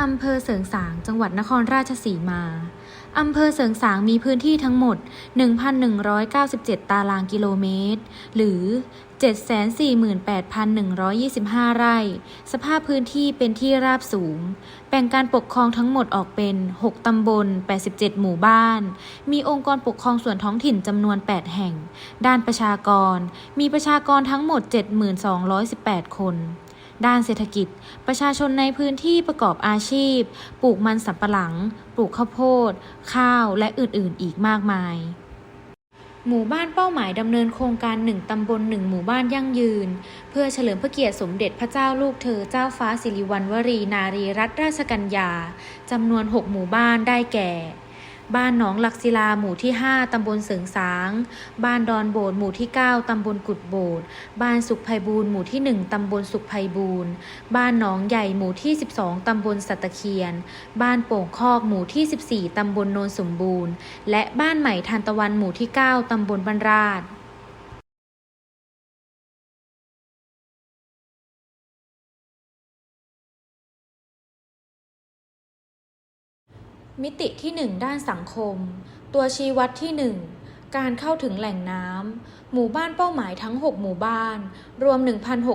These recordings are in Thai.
อำเภอเสริงสาง จังหวัดนครราชสีมา อำเภอเสริงสางมีพื้นที่ทั้งหมด 1,197 ตารางกิโลเมตร หรือ 748,125 ไร่ สภาพพื้นที่เป็นที่ราบสูง แบ่งการปกครองทั้งหมดออกเป็น 6 ตำบล 87 หมู่บ้าน มีองค์กรปกครองส่วนท้องถิ่นจำนวน 8 แห่ง ด้านประชากร มีประชากรทั้งหมด 7218คน ด้านเศรษฐกิจ ประชาชนในพื้นที่ประกอบอาชีพ ปลูกมันสำปะหลัง ปลูกข้าวโพด ข้าว และอื่นๆ อีกมากมาย หมู่บ้านเป้าหมายดำเนินโครงการหนึ่งตำบลหนึ่งหมู่บ้านยั่งยืน เพื่อเฉลิมพระเกียรติสมเด็จพระเจ้าลูกเธอเจ้าฟ้าสิริวัณวรีนารีรัตนราชกัญญาจำนวน 6 หมู่บ้านได้แก่ บ้านหนองหลักศิลาหมู่ที่ 5 ตำบลเสริงสาง บ้านดอนโบดหมู่ที่ 9 ตำบลกุดโบด บ้านสุขไพบูรณ์หมู่ที่ 1 ตำบลสุขไพบูรณ์ บ้านหนองใหญ่หมู่ที่ 12 ตำบลสัตตะเคียน บ้านโป่งคอกหมู่ที่ 14 ตำบลโนนสมบูรณ์ และบ้านใหม่ทานตะวันหมู่ที่ 9 ตำบลบรรราช มิติที่ 1 ด้านสังคม ตัวชี้วัดที่ 1 การเข้าถึงแหล่งน้ำ หมู่บ้านเป้าหมายทั้ง 6 หมู่บ้าน รวม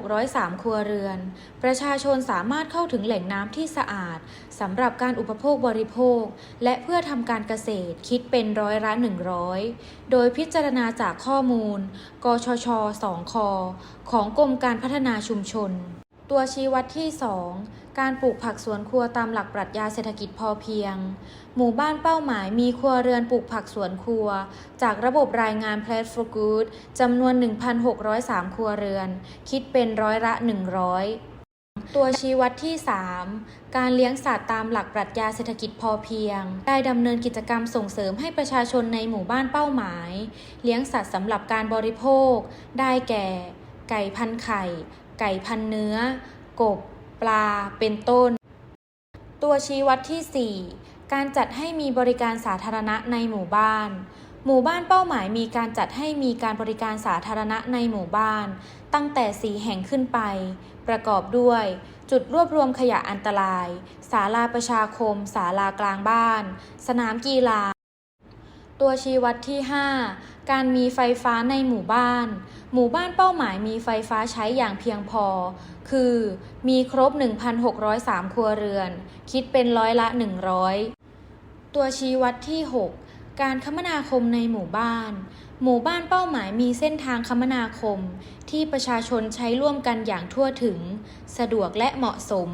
1,603 ครัวเรือน ประชาชนสามารถเข้าถึงแหล่งน้ำที่สะอาดสำหรับการอุปโภคบริโภค และเพื่อทำการเกษตรคิดเป็นร้อยละ100 โดยพิจารณาจากข้อมูล กชช 2 ค ของกรมการพัฒนาชุมชน ตัวชี้วัดที่ 2 การปลูกผักสวนครัวตามหลักปรัชญาเศรษฐกิจพอเพียง หมู่บ้านเป้าหมายมีครัวเรือนปลูกผักสวนครัว จากระบบรายงาน p l a t for Good จำนวน 1,603 ครัวเรือน คิดเป็นร้อยละ 100ตัวชี้วัดที่ 3 การเลี้ยงสัตว์ตามหลักปรัชญาเศรษฐกิจพอเพียง ได้ดำเนินกิจกรรมส่งเสริมให้ประชาชนในหมู่บ้านเป้าหมาย เลี้ยงสัตว์สำหรับการบริโภค ได้แก่ ไก่พันไข่ ไก่พันเนื้อ กบ ลา เป็นต้น ตัวชี้วัดที่ 4 การจัดให้มีบริการสาธารณะในหมู่บ้าน หมู่บ้านเป้าหมายมีการจัดให้มีการบริการสาธารณะในหมู่บ้าน ตั้งแต่4แห่งขึ้นไป ประกอบด้วย จุดรวบรวมขยะอันตราย ศาลาประชาคม ศาลากลางบ้าน สนามกีฬา ตัวชี้วัดที่ 5 การมีไฟฟ้าในหมู่บ้าน หมู่บ้านเป้าหมายมีไฟฟ้าใช้อย่างเพียงพอ คือ มีครบ 1,603 ครัวเรือน คิดเป็นร้อยละ 100 ตัวชี้วัดที่ 6 การคมนาคมในหมู่บ้าน หมู่บ้านเป้าหมายมีเส้นทางคมนาคม ที่ประชาชนใช้ร่วมกันอย่างทั่วถึง สะดวกและเหมาะสม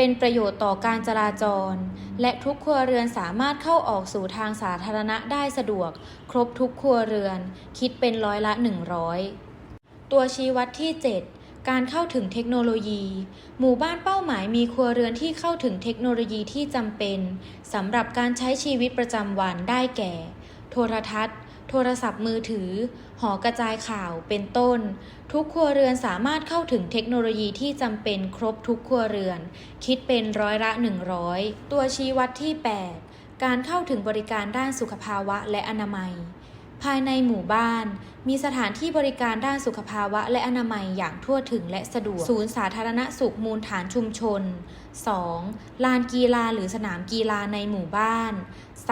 เป็นประโยชน์ต่อการจราจร และทุกครัวเรือนสามารถเข้าออกสู่ทางสาธารณะได้สะดวก ครบทุกครัวเรือน คิดเป็นร้อยละ 100 ตัวชี้วัดที่ 7การเข้าถึงเทคโนโลยี หมู่บ้านเป้าหมายมีครัวเรือนที่เข้าถึงเทคโนโลยีที่จำเป็นสำหรับการใช้ชีวิตประจำวันได้แก่ โทรทัศน์ โทรศัพท์มือถือ หอกระจายข่าวเป็นต้น ทุกครัวเรือนสามารถเข้าถึงเทคโนโลยีที่จำเป็นครบทุกครัวเรือน คิดเป็นร้อยละ 100 ตัวชี้วัดที่ 8 การเข้าถึงบริการด้านสุขภาวะและอนามัย ภายในหมู่บ้าน มีสถานที่บริการด้านสุขภาวะและอนามัยอย่างทั่วถึงและสะดวก ศูนย์สาธารณสุขมูลฐานชุมชน 2. ลานกีฬาหรือสนามกีฬาในหมู่บ้าน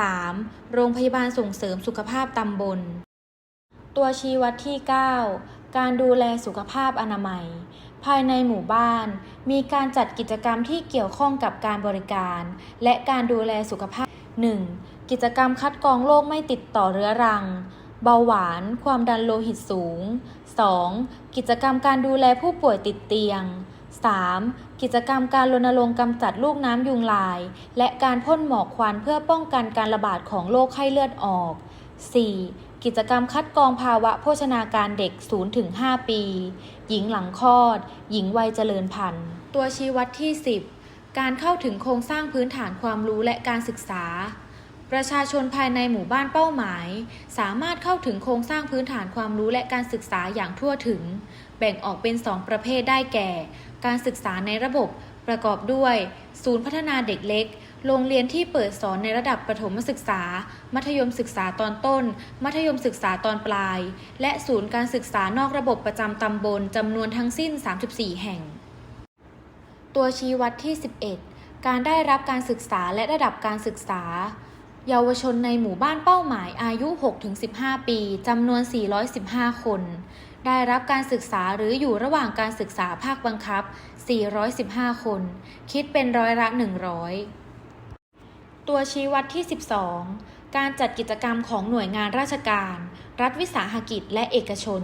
3. โรงพยาบาลส่งเสริมสุขภาพตำบล ตัวชี้วัดที่ 9 การดูแลสุขภาพอนามัย ภายในหมู่บ้าน มีการจัดกิจกรรมที่เกี่ยวข้องกับการบริการ และการดูแลสุขภาพ 1. กิจกรรมคัดกรองโรคไม่ติดต่อเรื้อรัง เบาหวาน ความดันโลหิตสูง 2. กิจกรรมการดูแลผู้ป่วยติดเตียง 3. กิจกรรมการรณรงค์กำจัดลูกน้ำยุงลาย และการพ่นหมอกควันเพื่อป้องกันการระบาดของโรคไข้เลือดออก 4. กิจกรรมคัดกรองภาวะโภชนาการเด็ก 0-5 ปี หญิงหลังคลอด หญิงวัยเจริญพันธุ์ ตัวชี้วัดที่ 10 การเข้าถึงโครงสร้างพื้นฐานความรู้และการศึกษา ประชาชนภายในหมู่บ้านเป้าหมาย สามารถเข้าถึงโครงสร้างพื้นฐานความรู้และการศึกษาอย่างทั่วถึง แบ่งออกเป็น 2 ประเภทได้แก่ การศึกษาในระบบประกอบด้วย ศูนย์พัฒนาเด็กเล็ก โรงเรียนที่เปิดสอนในระดับประถมศึกษา มัธยมศึกษาตอนต้น มัธยมศึกษาตอนปลาย และศูนย์การศึกษานอกระบบประจำตำบลจำนวนทั้งสิ้น 34 แห่ง ตัวชี้วัดที่ 11 การได้รับการศึกษาและระดับการศึกษา เยาวชนในหมู่บ้านเป้าหมายอายุ 6-15 ปีจำนวน 415 คน ได้รับการศึกษาหรืออยู่ระหว่างการศึกษาภาคบังคับ 415 คน คิดเป็นร้อยละ 100 ตัวชี้วัดที่ 12 การจัดกิจกรรมของหน่วยงานราชการ รัฐวิสาหกิจและเอกชน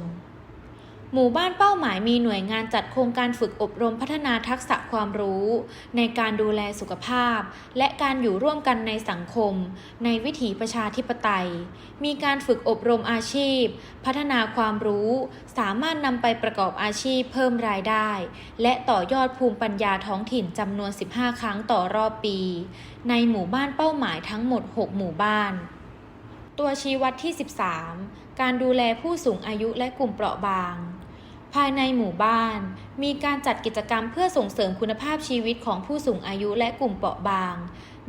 หมู่บ้านเป้าหมายมีหน่วยงานจัดโครงการฝึกอบรมพัฒนาทักษะความรู้ ในการดูแลสุขภาพ และการอยู่ร่วมกันในสังคม ในวิถีประชาธิปไตย มีการฝึกอบรมอาชีพ พัฒนาความรู้ สามารถนำไปประกอบอาชีพเพิ่มรายได้ และต่อยอดภูมิปัญญาท้องถิ่นจำนวน 15 ครั้งต่อรอบปี ในหมู่บ้านเป้าหมายทั้งหมด 6 หมู่บ้านตัวชี้วัดที่ 13 การดูแลผู้สูงอายุและกลุ่มเปราะบาง ภายในหมู่บ้าน มีการจัดกิจกรรมเพื่อส่งเสริมคุณภาพชีวิตของผู้สูงอายุและกลุ่มเปราะบาง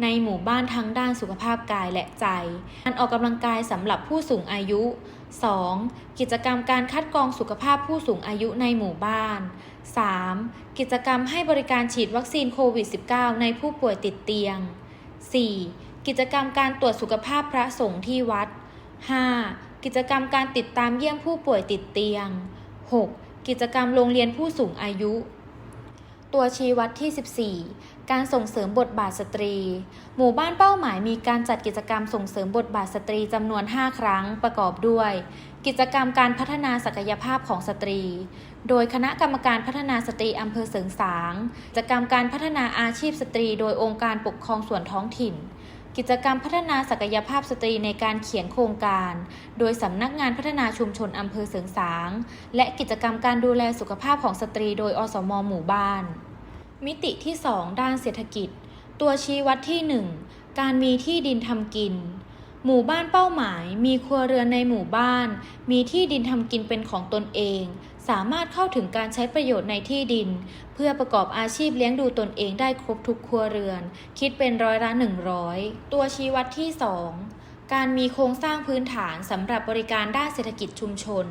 ในหมู่บ้านทั้งด้านสุขภาพกายและใจ การออกกำลังกายสำหรับผู้สูงอายุ 2. กิจกรรมการคัดกรองสุขภาพผู้สูงอายุในหมู่บ้าน 3. กิจกรรมให้บริการฉีดวัคซีนโควิด -19 ในผู้ป่วยติดเตียง 4. กิจกรรมการตรวจสุขภาพพระสงฆ์ที่วัด 5. กิจกรรมการติดตามเยี่ยมผู้ป่วยติดเตียง 6. กิจกรรมโรงเรียนผู้สูงอายุ ตัวชี้วัดที่ 14 การส่งเสริมบทบาทสตรี หมู่บ้านเป้าหมายมีการจัดกิจกรรมส่งเสริมบทบาทสตรีจำนวน 5 ครั้งประกอบด้วย กิจกรรมการพัฒนาศักยภาพของสตรี โดยคณะกรรมการพัฒนาสตรีอำเภอเสริงสางกิจกรรมการพัฒนาอาชีพสตรี โดยองค์การปกครองส่วนท้องถิ่น กิจกรรมพัฒนาศักยภาพสตรีในการเขียนโครงการ โดยสำนักงานพัฒนาชุมชนอำเภอเสริงสาง และกิจกรรมการดูแลสุขภาพของสตรีโดยอสมหมู่บ้าน มิติที่ 2 ด้านเศรษฐกิจ ตัวชี้วัดที่ 1 การมีที่ดินทำกิน หมู่บ้านเป้าหมาย มีครัวเรือนในหมู่บ้าน มีที่ดินทำกินเป็นของตนเอง สามารถเข้าถึงการใช้ประโยชน์ในที่ดิน เพื่อประกอบอาชีพเลี้ยงดูตนเองได้ครบทุกครัวเรือน คิดเป็นร้อยละ 100 ตัวชี้วัดที่ 2 การมีโครงสร้างพื้นฐานสำหรับบริการด้านเศรษฐกิจชุมชน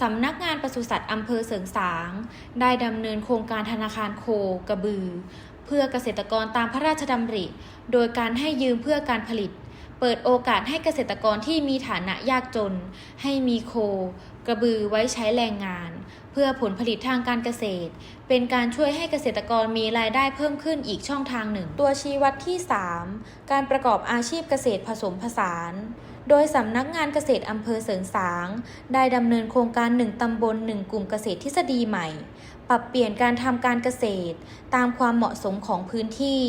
สำนักงานปศุสัตว์อำเภอเสริงสาง ได้ดำเนินโครงการธนาคารโคกระบือ เพื่อเกษตรกรตามพระราชดำริ โดยการให้ยืมเพื่อการผลิต เปิดโอกาสให้เกษตรกรที่มีฐานะยากจน ให้มีโค กระบือไว้ใช้แรงงาน เพื่อผลผลิตทางการเกษตร เป็นการช่วยให้เกษตรกรมีรายได้เพิ่มขึ้นอีกช่องทางหนึ่ง ตัวชี้วัดที่ 3 การประกอบอาชีพเกษตรผสมผสาน โดยสำนักงานเกษตรอำเภอเสริงสาง ได้ดำเนินโครงการ 1ตำบล 1 กลุ่มเกษตรทฤษฎีใหม่ ปรับเปลี่ยนการทำการเกษตร ตามความเหมาะสมของพื้นที่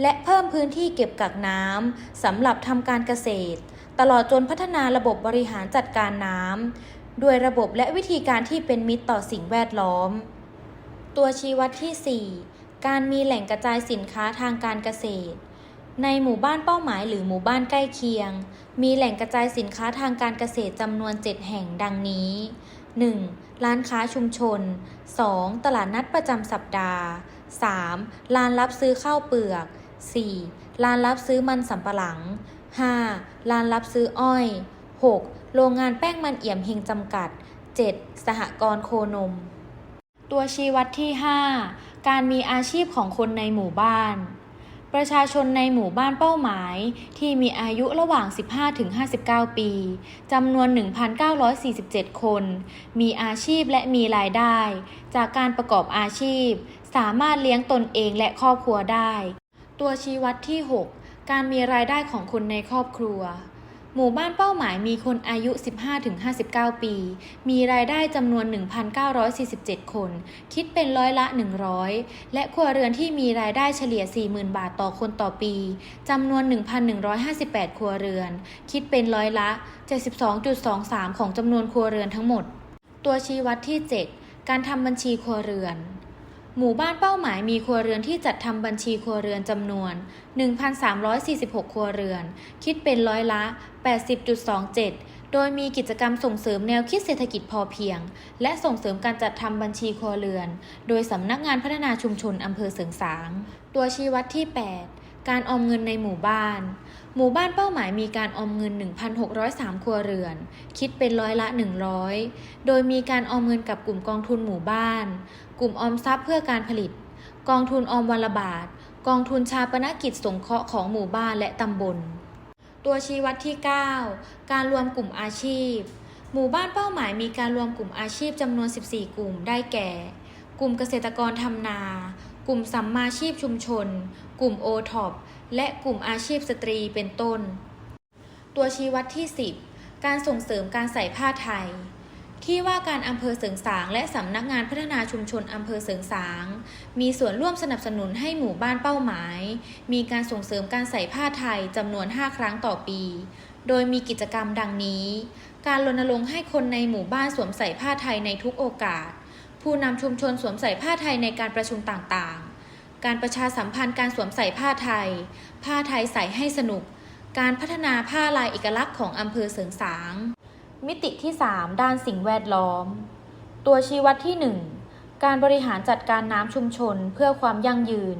และเพิ่มพื้นที่เก็บกักน้ำสำหรับทำการเกษตร ตลอดจนพัฒนาระบบบริหารจัดการน้ำ ด้วยระบบและวิธีการที่เป็นมิตรต่อสิ่งแวดล้อม ตัวชี้วัดที่ 4 การมีแหล่งกระจายสินค้าทางการเกษตร ในหมู่บ้านเป้าหมายหรือหมู่บ้านใกล้เคียง มีแหล่งกระจายสินค้าทางการเกษตรจำนวน 7 แห่งดังนี้ 1. ร้านค้าชุมชน 2. ตลาดนัดประจำสัปดาห์ 3. ลานรับซื้อข้าวเปลือก 4. ลานรับซื้อมันสำปะหลัง 5. ลานรับซื้ออ้อย 6. โรงงานแป้งมันเอี่ยมเฮงจำกัด 7. สหกรณ์โคนม ตัวชี้วัดที่ 5 การมีอาชีพของคนในหมู่บ้าน ประชาชนในหมู่บ้านเป้าหมายที่มีอายุระหว่าง 15-59 ปีจำนวน 1,947 คน มีอาชีพและมีรายได้ จากการประกอบอาชีพ สามารถเลี้ยงตนเองและครอบครัวได้ ตัวชี้วัดที่ 6 การมีรายได้ของคนในครอบครัว หมู่บ้านเป้าหมายมีคนอายุ 15-59 ปี มีรายได้จำนวน 1,947 คน คิดเป็นร้อยละ 100 และครัวเรือนที่มีรายได้เฉลี่ย 40,000 บาทต่อคนต่อปี จำนวน 1,158 ครัวเรือน คิดเป็นร้อยละ 72.23 ของจำนวนครัวเรือนทั้งหมด ตัวชี้วัดที่ 7 การทำบัญชีครัวเรือน หมู่บ้านเป้าหมายมีครัวเรือนที่จัดทำบัญชีครัวเรือนจำนวน 1,346 ครัวเรือน คิดเป็นร้อยละ 80.27 โดยมีกิจกรรมส่งเสริมแนวคิดเศรษฐกิจพอเพียง และส่งเสริมการจัดทำบัญชีครัวเรือน โดยสำนักงานพัฒนาชุมชนอำเภอเสริงสาง ตัวชี้วัดที่ 8 การออมเงินในหมู่บ้าน หมู่บ้านเป้าหมายมีการออมเงิน 1,603 ครัวเรือน คิดเป็นร้อยละ 100 โดยมีการออมเงินกับกลุ่มกองทุนหมู่บ้าน กลุ่มออมทรัพย์เพื่อการผลิต กองทุนออมวันละบาท กองทุนชาปนกิจสงเคราะห์ของหมู่บ้านและตำบล ตัวชี้วัดที่ 9 การรวมกลุ่มอาชีพ หมู่บ้านเป้าหมายมีการรวมกลุ่มอาชีพจำนวน 14 กลุ่มได้แก่ กลุ่มเกษตรกรทำนา กลุ่มสัมมาชีพชุมชน กลุ่มโอท็อปและกลุ่มอาชีพสตรีเป็นต้น ตัวชี้วัดที่ 10 การส่งเสริมการใส่ผ้าไทย ที่ว่าการอำเภอเสริงสาง และสำนักงานพัฒนาชุมชนอำเภอเสริงสาง มีส่วนร่วมสนับสนุนให้หมู่บ้านเป้าหมาย มีการส่งเสริมการใส่ผ้าไทยจำนวน 5 ครั้งต่อปี โดยมีกิจกรรมดังนี้ การรณรงค์ให้คนในหมู่บ้านสวมใส่ผ้าไทยในทุกโอกาส ผู้นำชุมชนสวมใส่ผ้าไทยในการประชุมต่างๆ การประชาสัมพันธ์การสวมใส่ผ้าไทย ผ้าไทยใส่ให้สนุก การพัฒนาผ้าลายเอกลักษณ์ของอำเภอเสริงสาง มิติที่ 3 ด้านสิ่งแวดล้อม ตัวชี้วัดที่ 1 การบริหารจัดการน้ำชุมชนเพื่อความยั่งยืน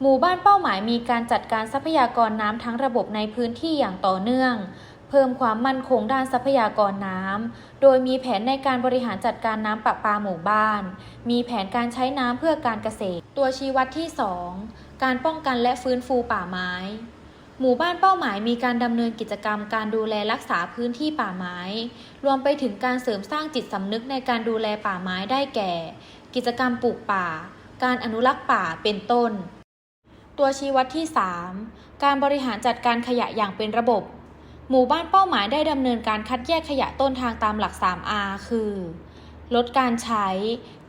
หมู่บ้านเป้าหมายมีการจัดการทรัพยากรน้ำทั้งระบบในพื้นที่อย่างต่อเนื่อง พิ่มความมั่นคงด้านทรัพยากรน้ำ โดยมีแผนในการบริหารจัดการน้ำประปาหมู่บ้าน มีแผนการใช้น้ำเพื่อการเกษตร ตัวชี้วัดที่ 2 การป้องกันและฟื้นฟูป่าไม้ หมู่บ้านเป้าหมายมีการดำเนินกิจกรรมการดูแลรักษาพื้นที่ป่าไม้ รวมไปถึงการเสริมสร้างจิตสำนึกในการดูแลป่าไม้ได้แก่ กิจกรรมปลูกป่า การอนุรักษ์ป่าเป็นต้น ตัวชี้วัดที่ 3 การบริหารจัดการขยะอย่างเป็นระบบ หมู่บ้านเป้าหมายได้ดำเนินการคัดแยกขยะต้นทางตามหลัก 3R คือ ลดการใช้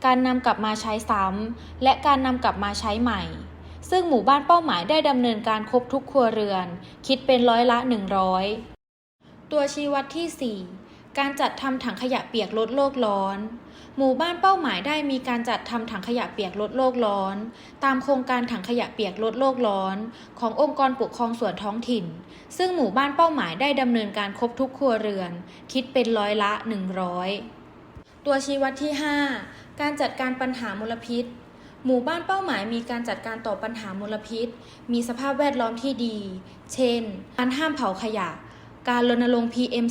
การนำกลับมาใช้ซ้ำ และการนำกลับมาใช้ใหม่ ซึ่งหมู่บ้านเป้าหมายได้ดำเนินการครบทุกครัวเรือน คิดเป็นร้อยละ 100 ตัวชี้วัดที่ 4 การจัดทำถังขยะเปียกลดโลกร้อน หมู่บ้านเป้าหมายได้มีการจัดทำถังขยะเปียกลดโลกร้อน ตามโครงการถังขยะเปียกลดโลกร้อน ขององค์กรปกครองส่วนท้องถิ่น ซึ่งหมู่บ้านเป้าหมายได้ดำเนินการครบทุกครัวเรือน คิดเป็นร้อยละ 100 ตัวชี้วัดที่ 5 การจัดการปัญหามลพิษ หมู่บ้านเป้าหมายมีการจัดการต่อปัญหามลพิษ มีสภาพแวดล้อมที่ดี เช่น การห้ามเผาขยะ การรณรงค์ PM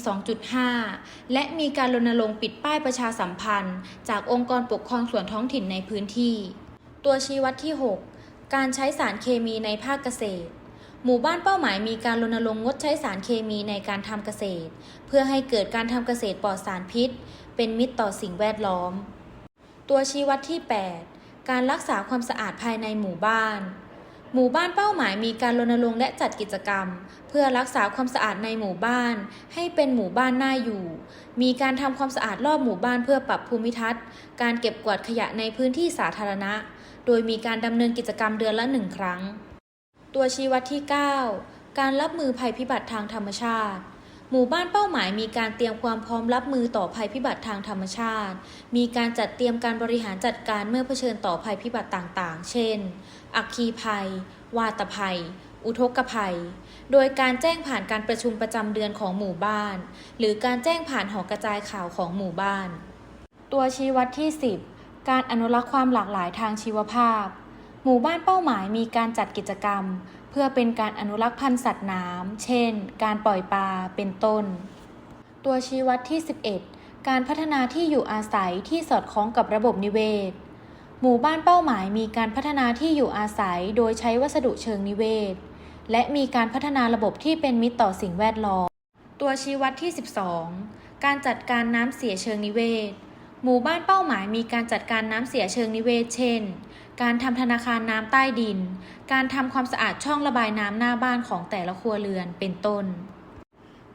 2.5 และมีการรณรงค์ปิดป้ายประชาสัมพันธ์ จากองค์กรปกครองส่วนท้องถิ่นในพื้นที่ ตัวชี้วัดที่ 6 การใช้สารเคมีในภาคเกษตร หมู่บ้านเป้าหมายมีการรณรงค์งดใช้สารเคมีในการทำเกษตร เพื่อให้เกิดการทำเกษตรปลอดสารพิษ เป็นมิตรต่อสิ่งแวดล้อม ตัวชี้วัดที่ 8 การรักษาความสะอาดภายในหมู่บ้าน หมู่บ้านเป้าหมายมีการรณรงค์และจัดกิจกรรม เพื่อรักษาความสะอาดในหมู่บ้าน ให้เป็นหมู่บ้านน่าอยู่ มีการทำความสะอาดรอบหมู่บ้านเพื่อปรับภูมิทัศน์ การเก็บกวาดขยะในพื้นที่สาธารณะ โดยมีการดำเนินกิจกรรมเดือนละหนึ่งครั้ง ตัวชี้วัดที่ 9 การรับมือภัยพิบัติทางธรรมชาติ มู่บ้านเป้าหมายมีการเตรียมความพร้อมรับมือต่อภัยพิบัติทางธรรมชาติ มีการจัดเตรียมการบริหารจัดการเมื่อเผชิญต่อภัยพิบัติต่างๆ เช่น อัคคีภัย วาตภัย อุทกภัย โดยการแจ้งผ่านการประชุมประจำเดือนของหมู่บ้าน หรือการแจ้งผ่านหอกระจายข่าวของหมู่บ้าน ตัวชี้วัดที่ 10 การอนุรักษ์ความหลากหลายทางชีวภาพ หมู่บ้านเป้าหมายมีการจัดกิจกรรม พื่อเป็นการอนุรักษ์พันธุ์สัตว์น้ำ เช่น การปล่อยปลา เป็นต้น ตัวชี้วัดที่ 11 การพัฒนาที่อยู่อาศัยที่สอดคล้องกับระบบนิเวศ หมู่บ้านเป้าหมายมีการพัฒนาที่อยู่อาศัยโดยใช้วัสดุเชิงนิเวศ และมีการพัฒนาระบบที่เป็นมิตรต่อสิ่งแวดล้อม ตัวชี้วัดที่ 12 การจัดการน้ำเสียเชิงนิเวศ หมู่บ้านเป้าหมายมีการจัดการน้ำเสียเชิงนิเวศ เช่น การทำธนาคารน้ำใต้ดิน การทำความสะอาดช่องระบายน้ำหน้าบ้านของแต่ละครัวเรือนเป็นต้น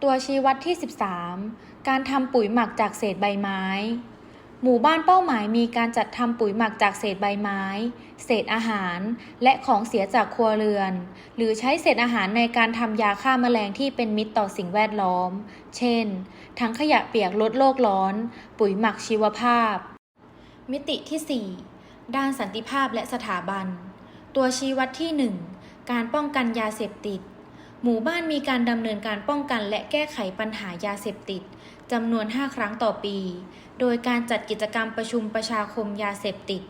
ตัวชี้วัดที่ 13 การทำปุ๋ยหมักจากเศษใบไม้ หมู่บ้านเป้าหมายมีการจัดทำปุ๋ยหมักจากเศษใบไม้ เศษอาหาร และของเสียจากครัวเรือน หรือใช้เศษอาหารในการทำยาฆ่าแมลงที่เป็นมิตรต่อสิ่งแวดล้อม เช่น ทั้งขยะเปียกลดโลกร้อน ปุ๋ยหมักชีวภาพ มิติที่ 4 ด้านสันติภาพและสถาบัน ตัวชี้วัดที่ 1 การป้องกันยาเสพติด หมู่บ้านมีการดำเนินการป้องกันและแก้ไขปัญหายาเสพติดจำนวน 5 ครั้งต่อปี โดยการจัดกิจกรรมประชุมประชาคมยาเสพติด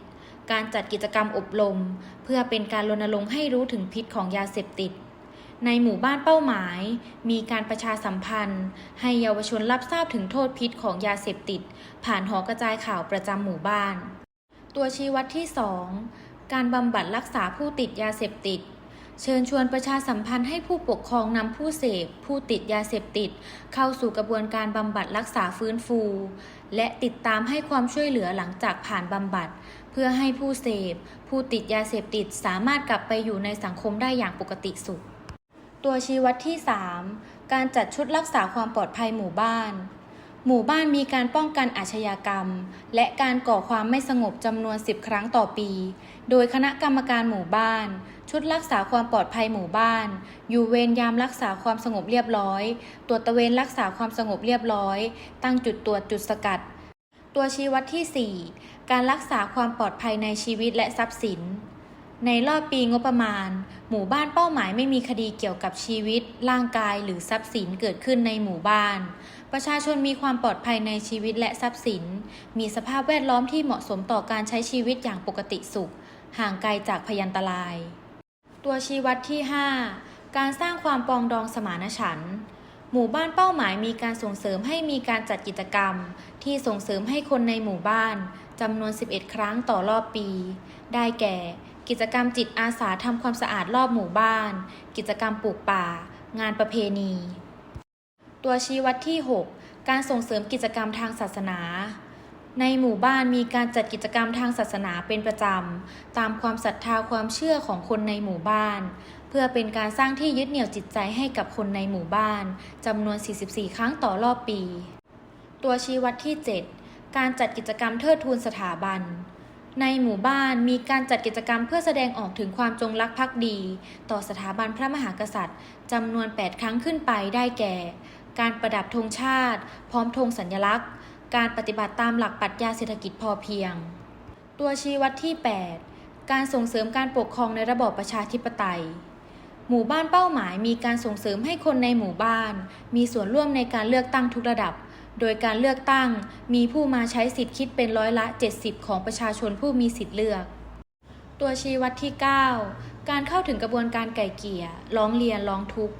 การจัดกิจกรรมอบรม เพื่อเป็นการรณรงค์ให้รู้ถึงพิษของยาเสพติด ในหมู่บ้านเป้าหมาย มีการประชาสัมพันธ์ ให้เยาวชนรับทราบถึงโทษพิษของยาเสพติด ผ่านหอกระจายข่าวประจำหมู่บ้าน ตัวชี้วัดที่ 2 การบำบัดรักษาผู้ติดยาเสพติด เชิญชวนประชาสัมพันธ์ให้ผู้ปกครองนำผู้เสพ ผู้ติดยาเสพติด เข้าสู่กระบวนการบำบัดรักษาฟื้นฟู และติดตามให้ความช่วยเหลือหลังจากผ่านบำบัด เพื่อให้ผู้เสพ ผู้ติดยาเสพติดสามารถกลับไปอยู่ในสังคมได้อย่างปกติสุข ตัวชี้วัดที่ 3 การจัดชุดรักษาความปลอดภัยหมู่บ้าน หมู่บ้านมีการป้องกันอาชญากรรม และการก่อความไม่สงบจำนวน 10 ครั้งต่อปี โดยคณะกรรมการหมู่บ้าน ชุดรักษาความปลอดภัยหมู่บ้าน อยู่เวรยามรักษาความสงบเรียบร้อย ตรวจตะเวนรักษาความสงบเรียบร้อย ตั้งจุดตรวจจุดสกัด ตัวชี้วัดที่ 4 การรักษาความปลอดภัยในชีวิตและทรัพย์สิน ในรอบปีงบประมาณ หมู่บ้านเป้าหมายไม่มีคดีเกี่ยวกับชีวิต ร่างกายหรือทรัพย์สินเกิดขึ้นในหมู่บ้าน ประชาชนมีความปลอดภัยในชีวิตและทรัพย์สิน มีสภาพแวดล้อมที่เหมาะสมต่อการใช้ชีวิตอย่างปกติสุข ห่างไกลจากพยันตราย ตัวชี้วัดที่ 5 การสร้างความปองดองสมานฉันท์หมู่บ้านเป้าหมายมีการส่งเสริมให้มีการจัดกิจกรรม ที่ส่งเสริมให้คนในหมู่บ้านจำนวน 11 ครั้งต่อรอบปี ได้แก่ กิจกรรมจิตอาสาทำความสะอาดรอบหมู่บ้าน กิจกรรมปลูกป่า งานประเพณี ตัวชี้วัดที่ 6 การส่งเสริมกิจกรรมทางศาสนา ในหมู่บ้านมีการจัดกิจกรรมทางศาสนาเป็นประจำ ตามความศรัทธาความเชื่อของคนในหมู่บ้าน เพื่อเป็นการสร้างที่ยึดเหนี่ยวจิตใจให้กับคนในหมู่บ้านจำนวน 44 ครั้งต่อรอบปี ตัวชี้วัดที่ 7 การจัดกิจกรรมเทิดทูนสถาบันในหมู่บ้านมีการจัดกิจกรรมเพื่อแสดงออกถึงความจงรักภักดี ต่อสถาบันพระมหากษัตริย์จำนวน 8 ครั้งขึ้นไปได้แก่ การประดับธงชาติ พร้อมธงสัญลักษณ์ การปฏิบัติตามหลักปรัชญาเศรษฐกิจพอเพียง ตัวชี้วัดที่ 8 การส่งเสริมการปกครองในระบอบประชาธิปไตย หมู่บ้านเป้าหมายมีการส่งเสริมให้คนในหมู่บ้าน มีส่วนร่วมในการเลือกตั้งทุกระดับ โดยการเลือกตั้งมีผู้มาใช้สิทธิ์คิดเป็นร้อยละ 70 ของประชาชนผู้มีสิทธิ์เลือก ตัวชี้วัดที่ 9 การเข้าถึงกระบวนการไก่เกี่ย ร้องเรียนร้องทุกข์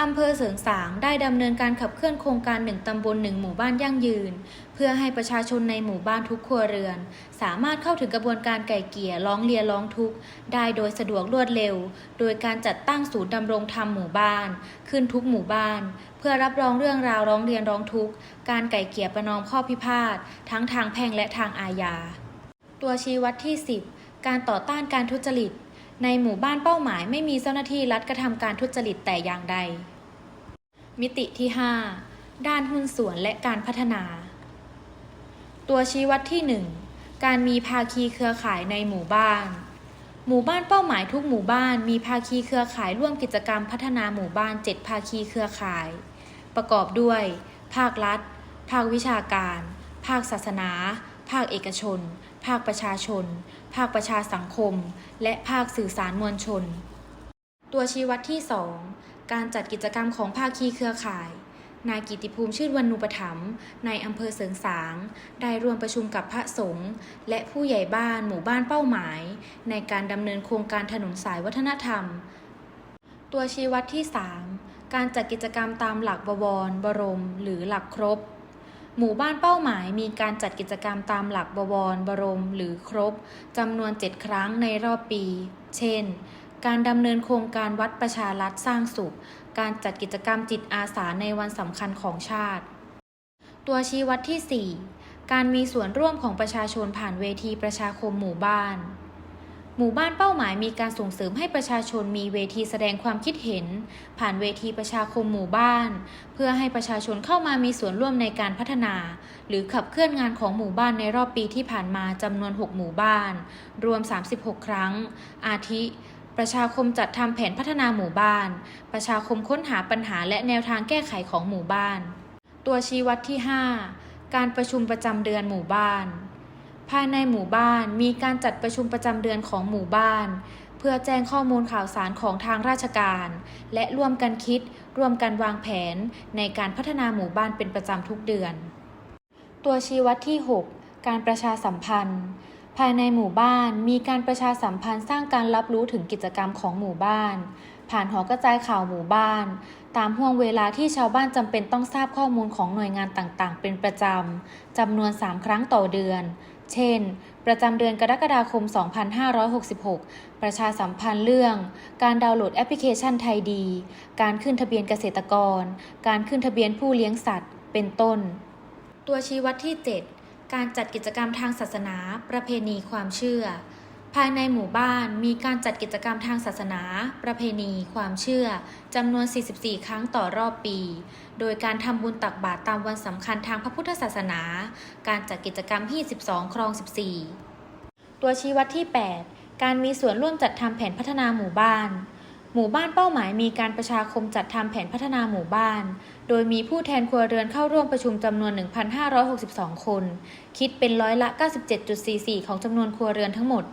อำเภอเสริงสางได้ดำเนินการขับเคลื่อนโครงการหนึ่งตำบลหนึ่งหมู่บ้านยั่งยืน เพื่อให้ประชาชนในหมู่บ้านทุกครัวเรือน สามารถเข้าถึงกระบวนการไก่เกี่ยร้องเรียนร้องทุกข์ได้โดยสะดวกรวดเร็ว โดยการจัดตั้งศูนย์ดำรงธรรมหมู่บ้าน ขึ้นทุกหมู่บ้าน เพื่อรับรองเรื่องราวร้องเรียนร้องทุกข์การไก่เกี่ยประนอมข้อพิพาททั้งทางแพ่งและทางอาญาตัวชี้วัดที่ 10 การต่อต้านการทุจริต ในหมู่บ้านเป้าหมายไม่มีเจ้าหน้าที่รัฐกระทำการทุจริตแต่อย่างใด มิติที่ 5 ด้านหุ้นส่วนและการพัฒนา ตัวชี้วัดที่ 1 การมีภาคีเครือข่ายในหมู่บ้าน หมู่บ้านเป้าหมายทุกหมู่บ้านมีภาคีเครือข่ายร่วมกิจกรรมพัฒนาหมู่บ้าน 7 ภาคีเครือข่าย ประกอบด้วย ภาครัฐ ภาควิชาการ ภาคศาสนา ภาคเอกชน ภาคประชาชน ภาคประชาสังคม และภาคสื่อสารมวลชน ตัวชี้วัดที่ 2 การจัดกิจกรรมของภาคีเครือข่าย นายกิติภูมิชื่นวรรณูปถัมภ์ในอำเภอเสริงสาง ได้ร่วมประชุมกับพระสงฆ์และผู้ใหญ่บ้านหมู่บ้านเป้าหมาย ในการดำเนินโครงการถนนสายวัฒนธรรม ตัวชี้วัดที่ 3 การจัดกิจกรรมตามหลักบวร บรม หรือหลักครบ หมู่บ้านเป้าหมายมีการจัดกิจกรรมตามหลักบวร บรม หรือครบจำนวน 7 ครั้งในรอบปี เช่น การดำเนินโครงการวัดประชารัฐสร้างสุข การจัดกิจกรรมจิตอาสาในวันสำคัญของชาติ ตัวชี้วัดที่ 4 การมีส่วนร่วมของประชาชนผ่านเวทีประชาคมหมู่บ้าน หมู่บ้านเป้าหมายมีการส่งเสริมให้ประชาชนมีเวทีแสดงความคิดเห็น ผ่านเวทีประชาคมหมู่บ้าน เพื่อให้ประชาชนเข้ามามีส่วนร่วมในการพัฒนา หรือขับเคลื่อนงานของหมู่บ้านในรอบปีที่ผ่านมาจำนวน 6 หมู่บ้าน รวม 36 ครั้ง อาทิ ประชาคมจัดทำแผนพัฒนาหมู่บ้าน ประชาคมค้นหาปัญหาและแนวทางแก้ไขของหมู่บ้าน ตัวชี้วัดที่ 5 การประชุมประจำเดือนหมู่บ้าน ภายในหมู่บ้านมีการจัดประชุมประจำเดือนของหมู่บ้าน เพื่อแจ้งข้อมูลข่าวสารของทางราชการ และร่วมกันคิด ร่วมกันวางแผนในการพัฒนาหมู่บ้านเป็นประจำทุกเดือน ตัวชี้วัดที่ 6 การประชาสัมพันธ์ ภายในหมู่บ้านมีการประชาสัมพันธ์สร้างการรับรู้ถึงกิจกรรมของหมู่บ้าน ผ่านหอกระจายข่าวหมู่บ้าน ตามห่วงเวลาที่ชาวบ้านจำเป็นต้องทราบข้อมูลของหน่วยงานต่างๆ เป็นประจำจำนวน 3 ครั้งต่อเดือน เช่น ประจำเดือนกรกฎาคม 2566 ประชาสัมพันธ์เรื่อง การดาวน์โหลดแอปพลิเคชันไทยดี การขึ้นทะเบียนเกษตรกร การขึ้นทะเบียนผู้เลี้ยงสัตว์ เป็นต้น ตัวชี้วัดที่ 7 การจัดกิจกรรมทางศาสนา ประเพณีความเชื่อ ภายในหมู่บ้านมีการจัดกิจกรรมทางศาสนา ประเพณี ความเชื่อจำนวน 44 ครั้งต่อรอบปี โดยการทำบุญตักบาตรตามวันสำคัญทางพระพุทธศาสนา การจัดกิจกรรมที่12ครอง 14 ตัวชี้วัดที่ 8 การมีส่วนร่วมจัดทำแผนพัฒนาหมู่บ้าน หมู่บ้านเป้าหมายมีการประชาคมจัดทำแผนพัฒนาหมู่บ้าน โดยมีผู้แทนครัวเรือนเข้าร่วมประชุมจำนวน 1,562 คน คิดเป็นร้อยละ 97.44 ของจำนวนครัวเรือนทั้งหมด